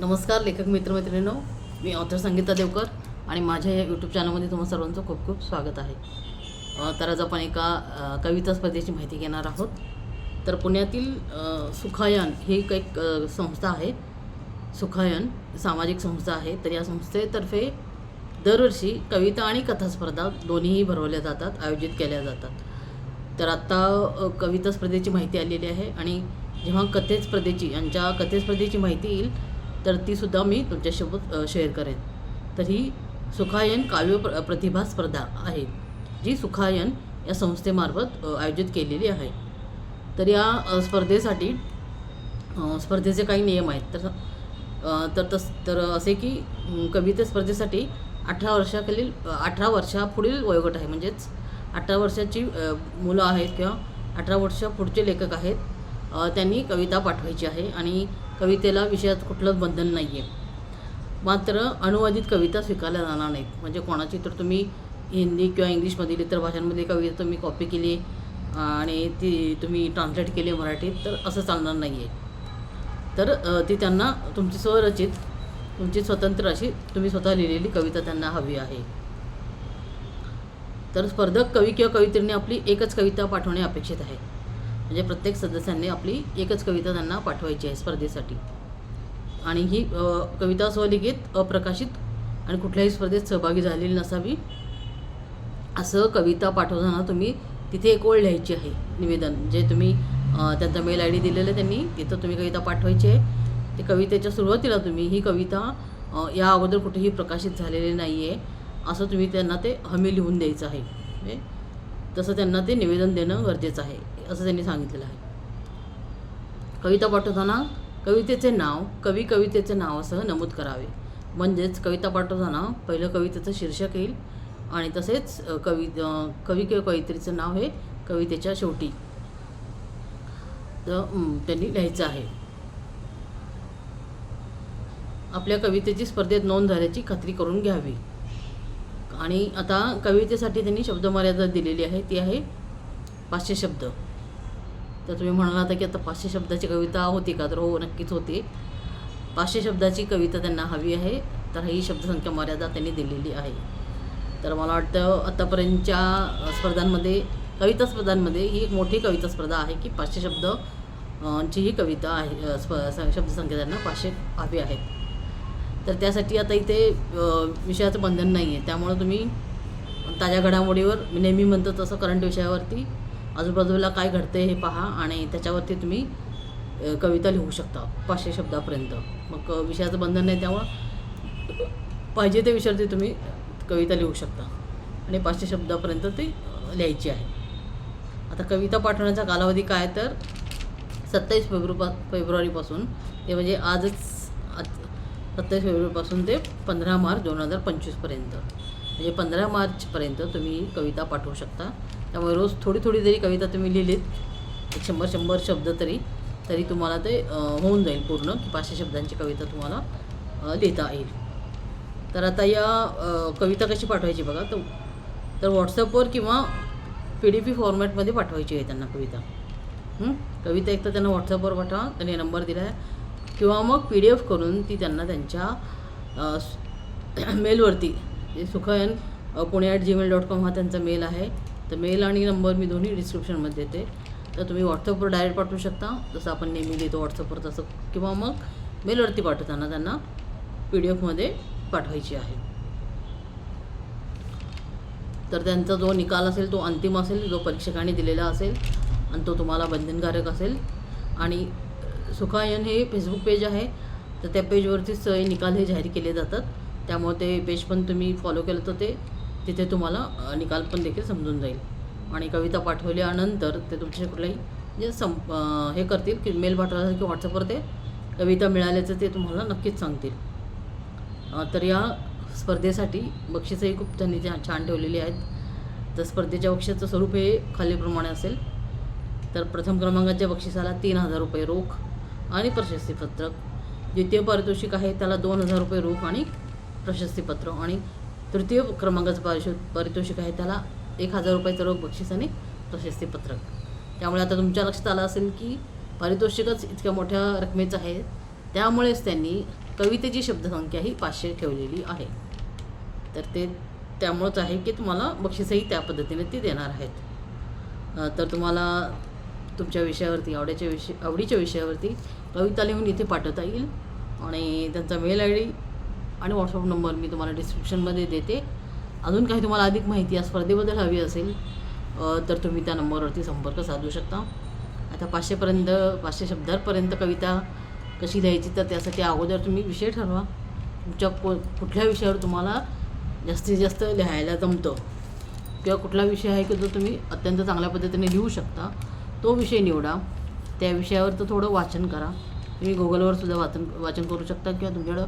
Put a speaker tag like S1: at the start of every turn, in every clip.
S1: नमस्कार लेखक मित्रमैत्रिणींनो. मी ऑथर संगीता देवकर आणि माझ्या या यूट्यूब चॅनलमध्ये तुम्हा सर्वांचं खूप खूप स्वागत आहे. तर आज आपण एका कविता स्पर्धेची माहिती घेणार आहोत. तर पुण्यातील सुखायन ही एक एक संस्था आहे. सुखायन सामाजिक संस्था आहे. तर या संस्थेतर्फे दरवर्षी कविता आणि कथास्पर्धा दोन्हीही भरवल्या जातात आयोजित केल्या जातात. तर आत्ता कविता स्पर्धेची माहिती आलेली आहे आणि जेव्हा कथे स्पर्धेची यांच्या कथे स्पर्धेची माहिती येईल तर तीसुद्धा मी तुमच्यासोबत शेअर करेन. तर ही सुखायन काव्य प्र प्रतिभा स्पर्धा आहे जी सुखायन या संस्थेमार्फत आयोजित केलेली आहे. तर या स्पर्धेसाठी स्पर्धेचे काही नियम आहेत. तर तर तस तर असे की कविता स्पर्धेसाठी अठरा वर्षाखालील अठरा वर्षापुढील वयोगट आहे. म्हणजेच अठरा वर्षाची मुलं आहेत किंवा अठरा वर्षापुढचे लेखक आहेत त्यांनी कविता पाठवायची आहे. आणि कवितेला विषयात कुठलंच बंधन नाही आहे मात्र अनुवादित कविता स्वीकारल्या जाणार नाहीत. म्हणजे कोणाची तर तुम्ही हिंदी किंवा इंग्लिशमधील इतर भाषांमध्ये कविता तुम्ही कॉपी केली आणि ती तुम्ही ट्रान्सलेट केली मराठीत तर असं चालणार नाही आहे तर ती त्यांना तुमची स्वरचित तुमची स्वतंत्र अशी तुम्ही स्वतः लिहिलेली कविता त्यांना हवी आहे. तर स्पर्धक कवी किंवा कवित्रीने आपली एकच कविता पाठवणे अपेक्षित आहे. म्हणजे प्रत्येक सदस्यांनी आपली एकच कविता त्यांना पाठवायची आहे स्पर्धेसाठी. आणि ही कविता स्वलिखित अप्रकाशित आणि कुठल्याही स्पर्धेत सहभागी झालेली नसावी असं कविता पाठवताना तुम्ही तिथे एक ओळ लिहायची आहे निवेदन. जे तुम्ही त्यांचा मेल आय डी दिलेला आहे त्यांनी तिथं तुम्ही कविता पाठवायची आहे. ते कवितेच्या सुरुवातीला तुम्ही ही कविता या अगोदर कुठेही प्रकाशित झालेली नाही आहे असं तुम्ही त्यांना ते हमी लिहून द्यायचं आहे. म्हणजे तसं त्यांना ते निवेदन देणं गरजेचं आहे असं त्यांनी सांगितलेलं आहे. कविता पाठवताना कवितेचे नाव कवी कवितेचे नावासह नमूद करावे. म्हणजेच कविता पाठवताना पहिलं कवितेचं शीर्षक येईल आणि तसेच कवी कवी किंवा कवित्रीचं नाव हे कवितेच्या शेवटी. तर त्यांनी लिहायचं आहे. आपल्या कवितेची स्पर्धेत नोंद झाल्याची खात्री करून घ्यावी. आणि आता कवितेसाठी त्यांनी शब्दमर्यादा दिलेली आहे. ती आहे पाचशे शब्द. तर तुम्ही म्हणाला होता की आता पाचशे शब्दाची कविता होती का? तर हो नक्कीच होती. पाचशे शब्दाची कविता त्यांना हवी आहे तर ही शब्दसंख्या मर्यादा त्यांनी दिलेली आहे. तर मला वाटतं आत्तापर्यंतच्या स्पर्धांमध्ये कविता स्पर्धांमध्ये ही एक मोठी कविता स्पर्धा आहे की पाचशे शब्द ची ही कविता आहे स्प शब्दसंख्या त्यांना पाचशे हवी आहेत. तर त्यासाठी आता इथे विषयाचं बंधन नाही आहे त्यामुळं तुम्ही ताज्या घडामोडीवर मी नेहमी म्हणतो तसं करंट विषयावरती आजूबाजूला काय घडते हे पहा आणि त्याच्यावरती तुम्ही कविता लिहू शकता पाचशे शब्दापर्यंत. मग विषयाचं बंधन नाही त्यामुळं पाहिजे त्या विषयावरती तुम्ही कविता लिहू शकता. आणि पाचशे शब्दापर्यंत ती लिहायची आहे. आता कविता पाठवण्याचा कालावधी काय तर सत्तावीस फेब्रुपा फेब्रुवारीपासून ते म्हणजे आजच सत्तावीस फेब्रुवारीपासून ते पंधरा मार्च दोन हजार पंचवीसपर्यंत म्हणजे पंधरा मार्चपर्यंत तुम्ही कविता पाठवू शकता. त्यामुळे रोज थोडी थोडी जरी कविता तुम्ही लिहिलीत एक शंभर शंभर शब्द तरी तरी तुम्हाला ते होऊन जाईल पूर्ण की पाचशे शब्दांची कविता तुम्हाला लिहिता येईल. तर आता या कविता कशी पाठवायची बघा. तर तर व्हॉट्सअपवर किंवा पी डी पी फॉर्मॅटमध्ये पाठवायची आहे त्यांना कविता. कविता एक तर त्यांना व्हॉट्सअपवर पाठवा. त्यांनी नंबर दिला आहे किंवा मग पी डी एफ करून ती त्यांना त्यांच्या मेलवरती म्हणजे Sukhayan Pune at Gmail dot com हा त्यांचा मेल आहे. तर मेल आणि नंबर मी दोन्ही डिस्क्रिप्शनमध्ये देते. तर तुम्ही व्हॉट्सअपवर डायरेक्ट पाठवू शकता. जसं आपण नेहमी देतो व्हॉट्सअपवर तसं किंवा मग मेलवरती पाठवताना त्यांना पी डी एफमध्ये पाठवायची आहे. तर त्यांचा जो निकाल असेल तो अंतिम असेल जो परीक्षकांनी दिलेला असेल आणि तो तुम्हाला बंधनकारक असेल. आणि सुखायन हे फेसबुक पेज आहे. तर त्या पेजवरतीच हे निकाल हे जाहीर केले जातात. त्यामुळे ते पेज पण तुम्ही फॉलो केलं तर ते तिथे तुम्हाला निकाल पण देखील समजून जाईल. आणि कविता पाठवल्यानंतर ते तुमच्या कुठलाही जे म्हणजे सं हे करतील की मेल पाठवला की व्हॉट्सअपवर ते कविता मिळाल्याचं ते तुम्हाला नक्कीच सांगतील. तर या स्पर्धेसाठी बक्षीसही खूप त्यांनी छान छान ठेवलेली आहेत. तर स्पर्धेच्या बक्षीसचं स्वरूप हे खालीलप्रमाणे असेल. तर प्रथम क्रमांकाच्या बक्षिसाला तीन हजार रुपये रोख. आणि प्रशस्तीपत्रक द्वितीय पारितोषिक आहे त्याला दोन हजार रुपये रोख आणि प्रशस्तीपत्र आणि तृतीय क्रमांकाचं पारिशो पारितोषिक आहे त्याला एक हजार रुपयाचं रोख बक्षीस आणि प्रशस्तीपत्रक त्यामुळे आता तुमच्या लक्षात आलं असेल की पारितोषिकच इतक्या मोठ्या रकमेचं आहे. त्यामुळेच त्यांनी कवितेची शब्दसंख्या ही पाचशे ठेवलेली आहे. तर ते त्यामुळंच आहे की तुम्हाला बक्षीसही त्या पद्धतीने ती देणार आहेत. तर तुम्हाला तुमच्या विषयावरती आवडीच्या विषय आवडीच्या विषयावरती कविता लिहून इथे पाठवता येईल. आणि त्यांचा मेल आय डी आणि व्हॉट्सअप नंबर मी तुम्हाला डिस्क्रिप्शनमध्ये देते. अजून काही तुम्हाला अधिक माहिती या स्पर्धेबद्दल हवी असेल तर तुम्ही त्या नंबरवरती संपर्क साधू शकता. आता पाचशेपर्यंत पाचशे शब्दांपर्यंत कविता कशी लिहायची तर त्यासाठी अगोदर तुम्ही विषय ठरवा. तुमच्या को कुठल्या विषयावर तुम्हाला जास्तीत जास्त लिहायला जमतं किंवा कुठला विषय आहे की जो तुम्ही अत्यंत चांगल्या पद्धतीने लिहू शकता तो विषय निवडा. त्या विषयावर तर थोडं वाचन करा. तुम्ही गुगलवर सुद्धा वाचन वाचन करू शकता किंवा तुमच्याकडं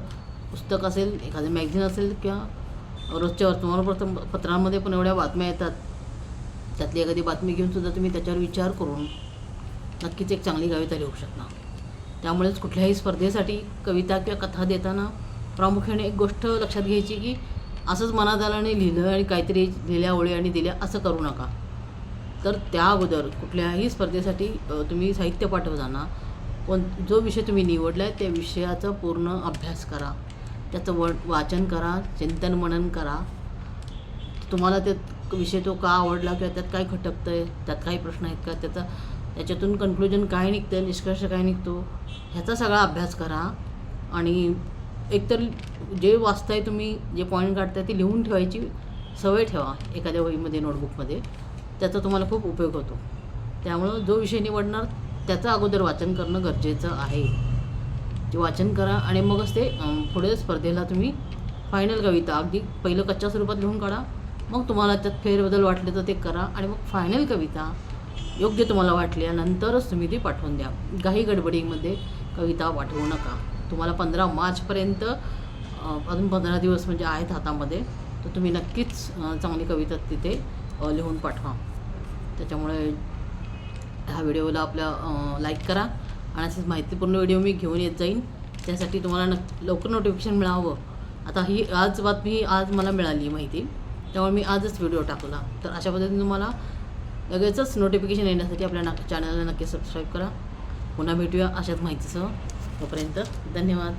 S1: पुस्तक असेल एखादं मॅगझिन असेल किंवा रोजच्या वर्तमानपत्र पत्रांमध्ये पण एवढ्या बातम्या येतात. त्यातली एखादी बातमी घेऊन सुद्धा तुम्ही त्याच्यावर विचार करून नक्कीच एक चांगली कविता लिहू शकता. त्यामुळेच कुठल्याही स्पर्धेसाठी कविता किंवा कथा देताना प्रामुख्याने एक गोष्ट लक्षात घ्यायची की असंच मनात आलं आणि लिहिलं आणि काहीतरी लिहिल्या ओळी आणि दिल्या असं करू नका. तर त्या अगोदर कुठल्याही स्पर्धेसाठी तुम्ही साहित्य पाठवताना कोण जो विषय तुम्ही निवडला आहे त्या विषयाचा पूर्ण अभ्यास करा. त्याचं व वाचन करा चिंतन मनन करा. तुम्हाला त्यात विषय तो का आवडला किंवा त्यात काय खटकतं आहे त्यात काही प्रश्न आहेत का त्याचा त्याच्यातून कन्क्लुजन काय निघतं आहे निष्कर्ष काय निघतो ह्याचा सगळा अभ्यास करा. आणि एकतर जे वाचताय तुम्ही जे पॉईंट काढताय ते लिहून ठेवायची सवय ठेवा एखाद्या वहीमध्ये नोटबुकमध्ये त्याचा तुम्हाला खूप उपयोग होतो. त्यामुळं जो विषय निवडणार त्याचं अगोदर वाचन करणं गरजेचं आहे. ते वाचन करा आणि मगच ते पुढे स्पर्धेला तुम्ही फायनल कविता. अगदी पहिलं कच्च्या स्वरूपात लिहून काढा. मग तुम्हाला त्यात फेरबदल वाटले तर ते करा आणि मग फायनल कविता योग्य तुम्हाला वाटल्यानंतरच तुम्ही ती पाठवून द्या. काही गडबडीमध्ये कविता पाठवू नका. तुम्हाला पंधरा मार्चपर्यंत अजून पंधरा दिवस म्हणजे आहेत हातामध्ये तर तुम्ही नक्कीच चांगली कविता तिथे लिहून पाठवा. त्याच्यामुळे ह्या व्हिडिओला आपल्या लाईक करा. आणि असेच माहितीपूर्ण व्हिडिओ मी घेऊन येत जाईन. त्यासाठी तुम्हाला नक्की लवकर नोटिफिकेशन मिळावं. आता ही आज बातमी आज मला मिळाली माहिती. त्यामुळे मी आजच व्हिडिओ टाकला. तर अशा पद्धतीने तुम्हाला लगेचच नोटिफिकेशन येण्यासाठी आपल्या ना चॅनलला नक्की सबस्क्राईब करा. पुन्हा भेटूया अशाच माहितीसह. तोपर्यंत धन्यवाद.